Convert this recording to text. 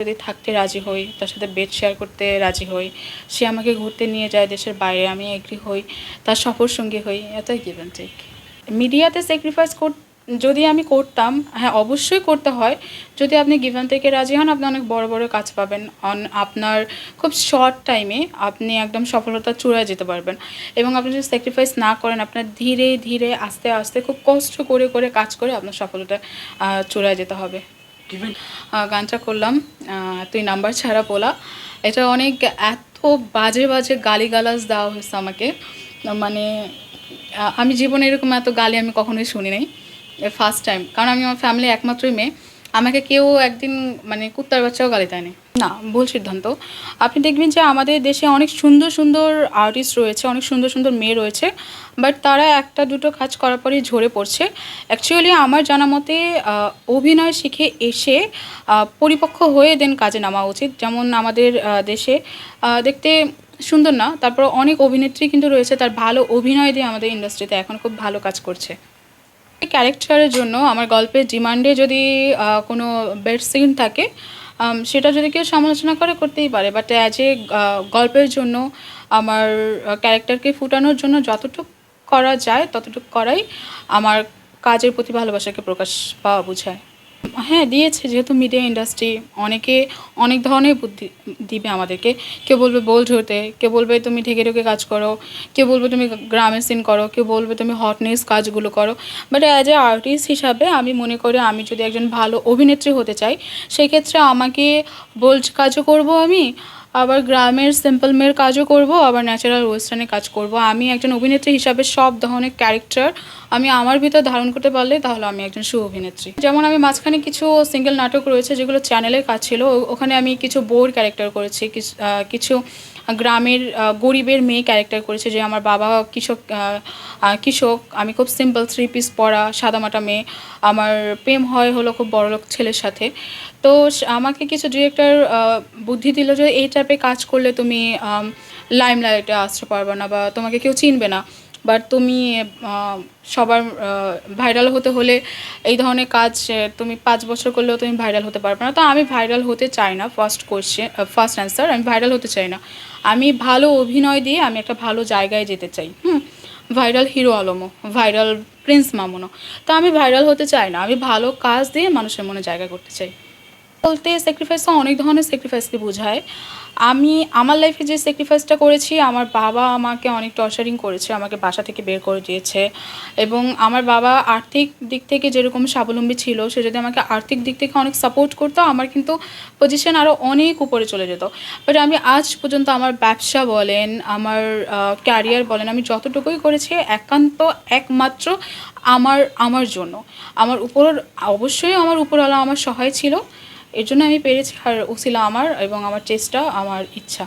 যদি থাকতে রাজি হই, তার সাথে বেড শেয়ার করতে রাজি হই, সে আমাকে ঘুরতে নিয়ে যায় দেশের বাইরে, আমি এগ্রি হই, তার সফর সঙ্গী হই, এতই গিভেন টেক মিডিয়াতে স্যাক্রিফাইস কর যদি আমি করতাম হ্যাঁ অবশ্যই করতে হয়। যদি আপনি গিভেন থেকে রাজি হন, আপনি অনেক বড় বড় কাজ পাবেন। অন আপনার খুব শর্ট টাইমে আপনি একদম সফলতা চূড়ায় যেতে পারবেন। এবং আপনি যদি স্যাক্রিফাইস না করেন, আপনার ধীরে ধীরে, আস্তে আস্তে খুব কষ্ট করে করে কাজ করে আপনার সফলতা চূড়ায় যেতে হবে। গানটা করলাম তুই নাম্বার ছাড়া পোলা। এটা অনেক এত বাজে বাজে গালিগালাজ দেওয়া হয়েছে আমাকে। মানে আমি জীবনে এরকম এত গালি আমি কখনোই শুনি নাই ফার্স্ট টাইম কারণ আমি আমার ফ্যামিলি একমাত্রই মেয়ে। আমাকে কেউ একদিন মানে কুত্তার বাচ্চাও গালি দেয়নি। না, ভুল সিদ্ধান্ত। আপনি দেখবেন যে আমাদের দেশে অনেক সুন্দর সুন্দর আর্টিস্ট রয়েছে, অনেক সুন্দর সুন্দর মেয়ে রয়েছে বাট তারা একটা দুটো কাজ করার পরেই ঝরে পড়ছে। অ্যাকচুয়ালি আমার জানা মতে অভিনয় শিখে এসে পরিপক্ক হয়ে দেন কাজে নামা উচিত। যেমন আমাদের দেশে দেখতে সুন্দর না, তারপর অনেক অভিনেত্রী কিন্তু রয়েছে, তার ভালো অভিনয় দিয়ে আমাদের ইন্ডাস্ট্রিতে এখন খুব ভালো কাজ করছে। ক্যারেক্টারের জন্য আমার গল্পের ডিমান্ডে যদি কোনো বেড সিন থাকে সেটা যদি কেউ সমালোচনা করে করতেই পারে। বাট অ্যাজ এ গল্পের জন্য আমার ক্যারেক্টারকে ফুটানোর জন্য যতটুকু করা যায়, ততটুকু করাই আমার কাজের প্রতি ভালোবাসাকে প্রকাশ পাওয়া বোঝায়। হ্যাঁ দিয়েছে। যেহেতু মিডিয়া ইন্ডাস্ট্রি অনেকে অনেক ধরনের বুদ্ধি দিবে আমাদেরকে। কেউ বলবে বোল্ড হতে, কেউ বলবে তুমি ঢেকে ঢেকে কাজ করো, কেউ বলবে তুমি গ্রামের সিন করো, কেউ বলবে তুমি হটনেস কাজগুলো করো। বাট অ্যাজ এ আর্টিস্ট হিসাবে আমি মনে করি আমি যদি একজন ভালো অভিনেত্রী হতে চাই, সেক্ষেত্রে আমাকে বোল্ড কাজও করব আমি আবার গ্রামের সিম্পল মেয়ের কাজও করব, আবার ন্যাচারাল ওয়েস্টার্নে কাজ করব। আমি একজন অভিনেত্রী হিসাবে সব ধরনের ক্যারেক্টার আমি আমার ভিতর ধারণ করতে পারলে তাহলে আমি একজন সু অভিনেত্রী। যেমন আমি মাঝখানে কিছু সিঙ্গেল নাটক রয়েছে যেগুলো চ্যানেলের কাজ ছিল ওখানে আমি কিছু বোর ক্যারেক্টার করেছি কিছু গ্রামের গরিবের মেয়ে ক্যারেক্টার করেছে যে আমার বাবা কৃষক কৃষক, আমি খুব সিম্পল থ্রি পিস পরা সাদামাটা মেয়ে। আমার প্রেম হয় হলো খুব বড়লোক ছেলের সাথে। তো আমাকে কিছু ডিরেক্টর বুদ্ধি দিল যে এই টাইপের কাজ করলে তুমি লাইম লাইটে আসতে পারবে না বা তোমাকে কেউ চিনবে না। বাট তুমি সবার ভাইরাল হতে হলে এই ধরনের কাজ তুমি পাঁচ বছর করলেও তুমি ভাইরাল হতে পারবে না। তো আমি ভাইরাল হতে চাই না ফার্স্ট কোয়েশ্চেন ফার্স্ট অ্যান্সার আমি ভাইরাল হতে চাই না। আমি ভালো অভিনয় দিয়ে আমি একটা ভালো জায়গায় যেতে চাই, হুম? ভাইরাল হিরো আলমও ভাইরাল প্রিন্স মামুনও তা আমি ভাইরাল হতে চাই না, আমি ভালো কাজ দিয়ে মানুষের মনে জায়গা করতে চাই। বলতে স্যাক্রিফাইস অনেক ধরনের স্যাক্রিফাইসকে বোঝায়। আমি, আমার লাইফে যে স্যাক্রিফাইসটা করেছি, আমার বাবা আমাকে অনেক টর্চারিং করেছে, আমাকে বাসা থেকে বের করে দিয়েছে এবং আমার বাবা আর্থিক দিক থেকে যেরকম স্বাবলম্বী ছিল, সে যদি আমাকে আর্থিক দিক থেকে অনেক সাপোর্ট করতো, আমার কিন্তু পজিশন আরও অনেক উপরে চলে যেত। বাট আমি আজ পর্যন্ত আমার ব্যবসা বলেন, আমার ক্যারিয়ার বলেন, আমি যতটুকুই করেছি, একান্ত, একমাত্র আমার আমার জন্য। আমার উপর, অবশ্যই আমার উপরওয়ালা আমার সহায় ছিল। এর জন্য আমি পেরেছি আর উসিলা আমার এবং আমার চেষ্টা আমার ইচ্ছা।